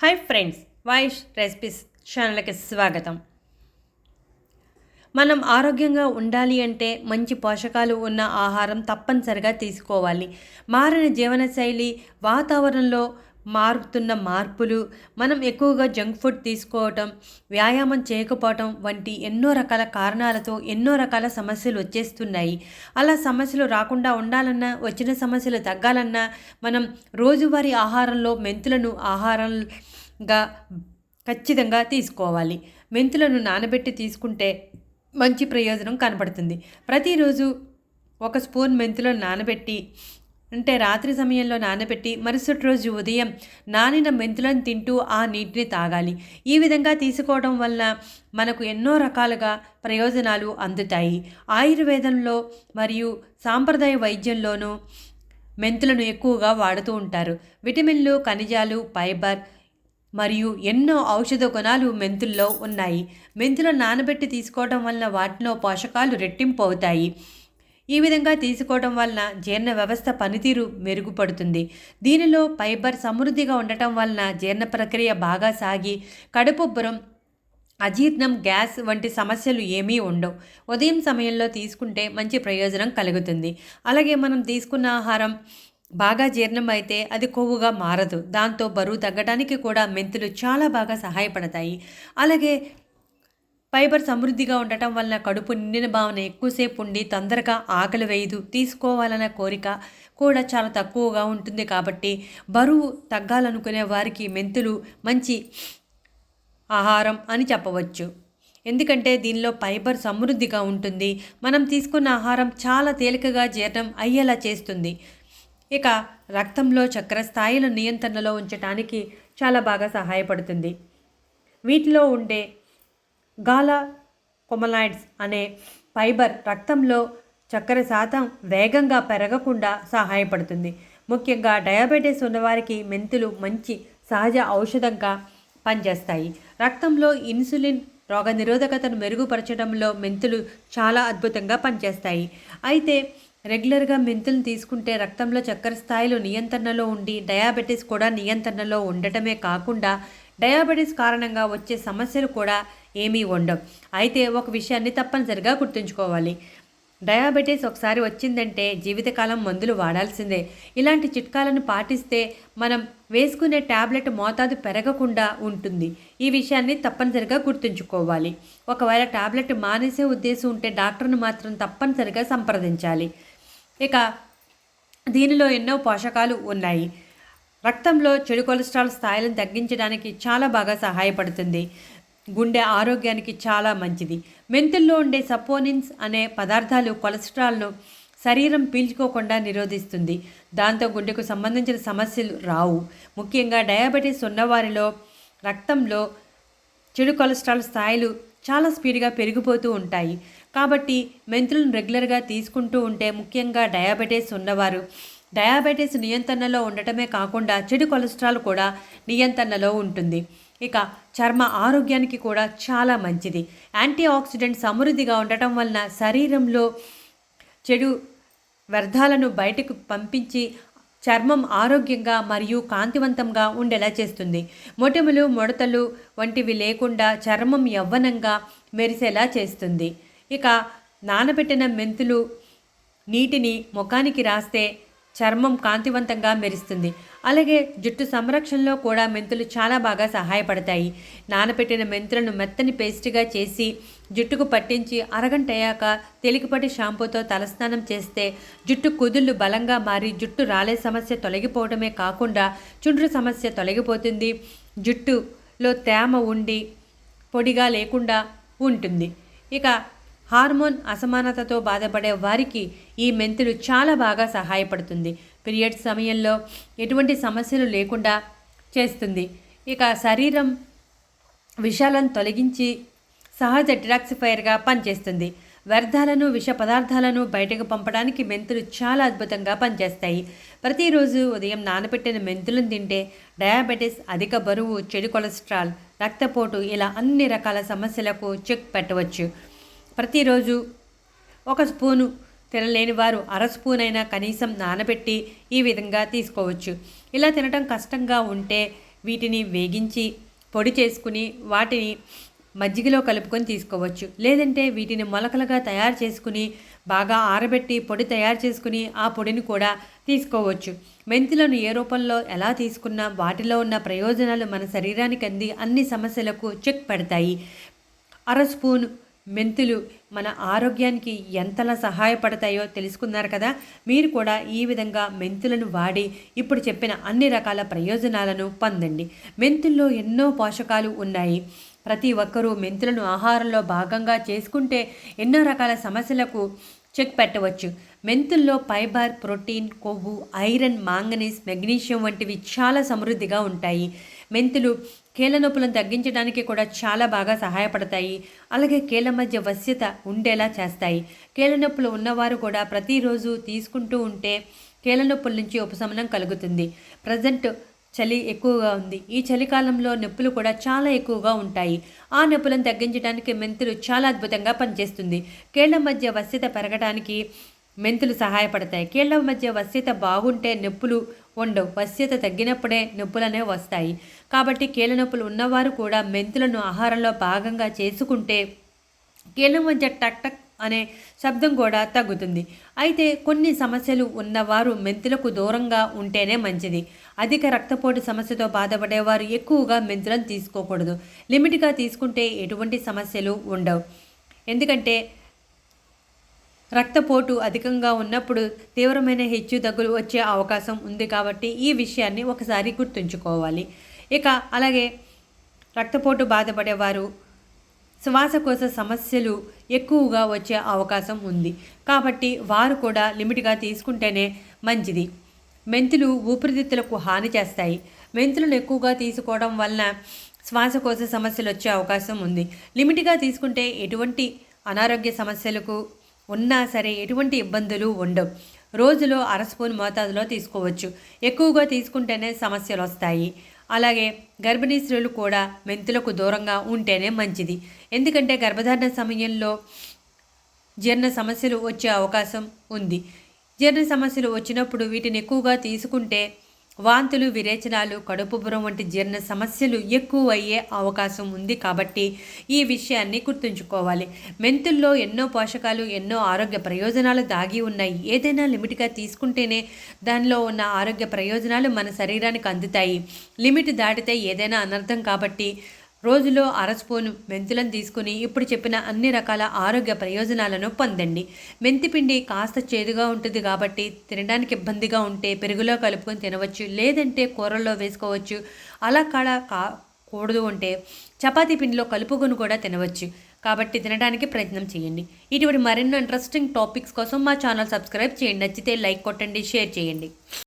Hi friends వాయిష్ recipes ఛానల్కి స్వాగతం. మనం ఆరోగ్యంగా ఉండాలి అంటే మంచి పోషకాలు ఉన్న ఆహారం తప్పనిసరిగా తీసుకోవాలి. మారిన జీవనశైలి వాతావరణంలో మారుతున్న మార్పులు మనం ఎక్కువగా జంక్ ఫుడ్ తీసుకోవటం వ్యాయామం చేయకపోవటం వంటి ఎన్నో రకాల కారణాలతో ఎన్నో రకాల సమస్యలు వచ్చేస్తున్నాయి. అలా సమస్యలు రాకుండా ఉండాలన్నా వచ్చిన సమస్యలు తగ్గాలన్నా మనం రోజువారీ ఆహారంలో మెంతులను ఆహారంగా ఖచ్చితంగా తీసుకోవాలి. మెంతులను నానబెట్టి తీసుకుంటే మంచి ప్రయోజనం కనపడుతుంది ప్రతిరోజు ఒక స్పూన్ మెంతులను నానబెట్టి అంటే రాత్రి సమయంలో నానబెట్టి మరుసటి రోజు ఉదయం నానిన మెంతులను తింటూ ఆ నీటిని తాగాలి. ఈ విధంగా తీసుకోవడం వల్ల మనకు ఎన్నో రకాలుగా ప్రయోజనాలు అందుతాయి. ఆయుర్వేదంలో మరియు సాంప్రదాయ వైద్యంలోనూ మెంతులను ఎక్కువగా వాడుతూ ఉంటారు. విటమిన్లు ఖనిజాలు ఫైబర్ మరియు ఎన్నో ఔషధ గుణాలు మెంతుల్లో ఉన్నాయి. మెంతులను నానబెట్టి తీసుకోవడం వలన వాటిలో పోషకాలు రెట్టింపు అవుతాయి. ఈ విధంగా తీసుకోవడం వలన జీర్ణ వ్యవస్థ పనితీరు మెరుగుపడుతుంది. దీనిలో ఫైబర్ సమృద్ధిగా ఉండటం వలన జీర్ణ ప్రక్రియ బాగా సాగి కడుపుబ్బరం అజీర్ణం గ్యాస్ వంటి సమస్యలు ఏమీ ఉండవు. ఉదయం సమయంలో తీసుకుంటే మంచి ప్రయోజనం కలుగుతుంది. అలాగే మనం తీసుకున్న ఆహారం బాగా జీర్ణం అయితే అది కొవ్వుగా మారదు. దాంతో బరువు తగ్గడానికి కూడా మెంతులు చాలా బాగా సహాయపడతాయి. అలాగే ఫైబర్ సమృద్ధిగా ఉండటం వలన కడుపు నిండిన భావన ఎక్కువసేపు ఉండి తొందరగా ఆకలి వేయదు. తీసుకోవాలన్న కోరిక కూడా చాలా తక్కువగా ఉంటుంది కాబట్టి బరువు తగ్గాలనుకునే వారికి మెంతులు మంచి ఆహారం అని చెప్పవచ్చు. ఎందుకంటే దీనిలో ఫైబర్ సమృద్ధిగా ఉంటుంది. మనం తీసుకున్న ఆహారం చాలా తేలికగా జీర్ణం అయ్యేలా చేస్తుంది. ఇక రక్తంలో చక్కెర స్థాయిల నియంత్రణలో ఉంచడానికి చాలా బాగా సహాయపడుతుంది. వీటిలో ఉండే గాలా కొమలాయిడ్స్ అనే ఫైబర్ రక్తంలో చక్కెర శాతం వేగంగా పెరగకుండా సహాయపడుతుంది. ముఖ్యంగా డయాబెటీస్ ఉన్నవారికి మెంతులు మంచి సహజ ఔషధంగా పనిచేస్తాయి. రక్తంలో ఇన్సులిన్ రోగనిరోధకతను మెరుగుపరచడంలో మెంతులు చాలా అద్భుతంగా పనిచేస్తాయి. అయితే రెగ్యులర్గా మెంతులను తీసుకుంటే రక్తంలో చక్కెర స్థాయిలు నియంత్రణలో ఉండి డయాబెటీస్ కూడా నియంత్రణలో ఉండటమే కాకుండా డయాబెటీస్ కారణంగా వచ్చే సమస్యలు కూడా ఏమీ ఉండవు. అయితే ఒక విషయాన్ని తప్పనిసరిగా గుర్తుంచుకోవాలి. డయాబెటీస్ ఒకసారి వచ్చిందంటే జీవితకాలం మందులు వాడాల్సిందే. ఇలాంటి చిట్కాలను పాటిస్తే మనం వేసుకునే ట్యాబ్లెట్ మోతాదు పెరగకుండా ఉంటుంది. ఈ విషయాన్ని తప్పనిసరిగా గుర్తుంచుకోవాలి. ఒకవేళ ట్యాబ్లెట్ మానేసే ఉద్దేశం ఉంటే డాక్టర్ను మాత్రం తప్పనిసరిగా సంప్రదించాలి. ఇక దీనిలో ఎన్నో పోషకాలు ఉన్నాయి. రక్తంలో చెడు కొలెస్ట్రాల్ స్థాయిలను తగ్గించడానికి చాలా బాగా సహాయపడుతుంది. గుండె ఆరోగ్యానికి చాలా మంచిది. మెంతుల్లో ఉండే సపోనిన్స్ అనే పదార్థాలు కొలెస్ట్రాల్ను శరీరం పీల్చుకోకుండా నిరోధిస్తుంది. దాంతో గుండెకు సంబంధించిన సమస్యలు రావు. ముఖ్యంగా డయాబెటీస్ ఉన్నవారిలో రక్తంలో చెడు కొలెస్ట్రాల్ స్థాయిలు చాలా స్పీడ్గా పెరిగిపోతూ ఉంటాయి. కాబట్టి మెంతులను రెగ్యులర్గా తీసుకుంటూ ఉంటే ముఖ్యంగా డయాబెటీస్ ఉన్నవారు డయాబెటీస్ నియంత్రణలో ఉండటమే కాకుండా చెడు కొలెస్ట్రాల్ కూడా నియంత్రణలో ఉంటుంది. ఇక చర్మ ఆరోగ్యానికి కూడా చాలా మంచిది. యాంటీ ఆక్సిడెంట్ సమృద్ధిగా ఉండటం వలన శరీరంలో చెడు వ్యర్థాలను బయటకు పంపించి చర్మం ఆరోగ్యంగా మరియు కాంతివంతంగా ఉండేలా చేస్తుంది. మొటిమలు ముడతలు వంటివి లేకుండా చర్మం యవ్వనంగా మెరిసేలా చేస్తుంది. ఇక నానబెట్టిన మెంతులు నీటిని ముఖానికి రాస్తే చర్మం కాంతివంతంగా మెరుస్తుంది. అలాగే జుట్టు సంరక్షణలో కూడా మెంతులు చాలా బాగా సహాయపడతాయి. నానబెట్టిన మెంతులను మెత్తని పేస్ట్గా చేసి జుట్టుకు పట్టించి అరగంట అయ్యాక తేలికపాటి షాంపూతో తలస్నానం చేస్తే జుట్టు కుదుళ్ళు బలంగా మారి జుట్టు రాలే సమస్య తొలగిపోవడమే కాకుండా చుండ్రు సమస్య తొలగిపోతుంది. జుట్టులో తేమ ఉండి పొడిగా లేకుండా ఉంటుంది. ఇక హార్మోన్ అసమానతతో బాధపడే వారికి ఈ మెంతులు చాలా బాగా సహాయపడుతుంది. పీరియడ్స్ సమయంలో ఎటువంటి సమస్యలు లేకుండా చేస్తుంది. ఇక శరీరం విషాలను తొలగించి సహజ డిటాక్సిఫైర్గా పనిచేస్తుంది. వ్యర్థాలను విష పదార్థాలను బయటకు పంపడానికి మెంతులు చాలా అద్భుతంగా పనిచేస్తాయి. ప్రతిరోజు ఉదయం నానబెట్టిన మెంతులను తింటే డయాబెటీస్ అధిక బరువు చెడు కొలెస్ట్రాల్ రక్తపోటు ఇలా అన్ని రకాల సమస్యలకు చెక్ పెట్టవచ్చు. ప్రతిరోజు ఒక స్పూను తినలేని వారు అర స్పూన్ అయినా కనీసం నానబెట్టి ఈ విధంగా తీసుకోవచ్చు. ఇలా తినటం కష్టంగా ఉంటే వీటిని వేగించి పొడి చేసుకుని వాటిని మజ్జిగలో కలుపుకొని తీసుకోవచ్చు. లేదంటే వీటిని మొలకలుగా తయారు చేసుకుని బాగా ఆరబెట్టి పొడి తయారు చేసుకుని ఆ పొడిని కూడా తీసుకోవచ్చు. మెంతులను ఏ రూపంలో ఎలా తీసుకున్నా వాటిలో ఉన్న ప్రయోజనాలు మన శరీరానికి అంది అన్ని సమస్యలకు చెక్ పెడతాయి. అర స్పూన్ మెంతులు మన ఆరోగ్యానికి ఎంతలా సహాయపడతాయో తెలుసుకున్నారు కదా? మీరు కూడా ఈ విధంగా మెంతులను వాడి ఇప్పుడు చెప్పిన అన్ని రకాల ప్రయోజనాలను పొందండి. మెంతుల్లో ఎన్నో పోషకాలు ఉన్నాయి. ప్రతి ఒక్కరూ మెంతులను ఆహారంలో భాగంగా చేసుకుంటే ఎన్నో రకాల సమస్యలకు చెక్ పెట్టవచ్చు. మెంతుల్లో ఫైబర్ ప్రోటీన్ కొవ్వు ఐరన్ మాంగనీస్ మెగ్నీషియం వంటివి చాలా సమృద్ధిగా ఉంటాయి. మెంతులు కీళ్ళ నొప్పులను తగ్గించడానికి కూడా చాలా బాగా సహాయపడతాయి. అలాగే కీళ్ళ మధ్య వశ్యత ఉండేలా చేస్తాయి. కీళ్ళ నొప్పులు ఉన్నవారు కూడా ప్రతిరోజు తీసుకుంటూ ఉంటే కీళ్ళ నొప్పుల నుంచి ఉపశమనం కలుగుతుంది. ప్రజెంట్ చలి ఎక్కువగా ఉంది. ఈ చలికాలంలో నొప్పులు కూడా చాలా ఎక్కువగా ఉంటాయి. ఆ నొప్పులను తగ్గించడానికి మెంతులు చాలా అద్భుతంగా పనిచేస్తుంది. కీళ్ళ మధ్య వశ్యత పెరగడానికి మెంతులు సహాయపడతాయి. కీళ్ళ మధ్య వశ్యత బాగుంటే నొప్పులు ఉండవు. వశ్యత తగ్గినప్పుడే నొప్పులనే వస్తాయి. కాబట్టి కీళ్ళనొప్పులు ఉన్నవారు కూడా మెంతులను ఆహారంలో భాగంగా చేసుకుంటే కీళ్ళ మధ్య టక్ టక్ అనే శబ్దం కూడా తగ్గుతుంది. అయితే కొన్ని సమస్యలు ఉన్నవారు మెంతులకు దూరంగా ఉంటేనే మంచిది. అధిక రక్తపోటు సమస్యతో బాధపడేవారు ఎక్కువగా మెంతులను తీసుకోకూడదు. లిమిట్గా తీసుకుంటే ఎటువంటి సమస్యలు ఉండవు. ఎందుకంటే రక్తపోటు అధికంగా ఉన్నప్పుడు తీవ్రమైన హెచ్చు దగ్గులు వచ్చే అవకాశం ఉంది కాబట్టి ఈ విషయాన్ని ఒకసారి గుర్తుంచుకోవాలి. ఇక అలాగే రక్తపోటు బాధపడేవారు శ్వాసకోశ సమస్యలు ఎక్కువగా వచ్చే అవకాశం ఉంది. కాబట్టి వారు కూడా లిమిట్గా తీసుకుంటేనే మంచిది. మెంతులు ఊపిరితిత్తులకు హాని చేస్తాయి. మెంతులను ఎక్కువగా తీసుకోవడం వలన శ్వాసకోశ సమస్యలు వచ్చే అవకాశం ఉంది. లిమిట్గా తీసుకుంటే ఎటువంటి అనారోగ్య సమస్యలకు ఉన్నా సరే ఎటువంటి ఇబ్బందులు ఉండవు. రోజులో అర స్పూన్ మోతాదులో తీసుకోవచ్చు. ఎక్కువగా తీసుకుంటేనే సమస్యలు వస్తాయి. అలాగే గర్భిణీ స్త్రీలు కూడా మెంతులకు దూరంగా ఉంటేనే మంచిది. ఎందుకంటే గర్భధారణ సమయంలో జీర్ణ సమస్యలు వచ్చే అవకాశం ఉంది. జీర్ణ సమస్యలు వచ్చినప్పుడు వీటిని ఎక్కువగా తీసుకుంటే వాంతులు విరేచనాలు కడుపుబురం వంటి జీర్ణ సమస్యలు ఎక్కువ అయ్యే అవకాశం ఉంది కాబట్టి ఈ విషయాన్ని గుర్తుంచుకోవాలి. మెంతుల్లో ఎన్నో పోషకాలు ఎన్నో ఆరోగ్య ప్రయోజనాలు దాగి ఉన్నాయి. ఏదైనా లిమిట్గా తీసుకుంటేనే దానిలో ఉన్న ఆరోగ్య ప్రయోజనాలు మన శరీరానికి అందుతాయి. లిమిట్ దాటితే ఏదైనా అనర్థం కాబట్టి రోజులో అర మెంతులను తీసుకుని ఇప్పుడు చెప్పిన అన్ని రకాల ఆరోగ్య ప్రయోజనాలను పొందండి. మెంతిపిండి కాస్త చేదుగా ఉంటుంది కాబట్టి తినడానికి ఇబ్బందిగా ఉంటే పెరుగులో కలుపుకొని తినవచ్చు లేదంటే కూరల్లో వేసుకోవచ్చు. అలా కాడ కా కూడదు ఉంటే చపాతీ పిండిలో కలుపుకొని కూడా తినవచ్చు. కాబట్టి తినడానికి ప్రయత్నం చేయండి. ఇటువంటి మరెన్నో ఇంట్రెస్టింగ్ టాపిక్స్ కోసం మా ఛానల్ సబ్స్క్రైబ్ చేయండి. నచ్చితే లైక్ కొట్టండి షేర్ చేయండి.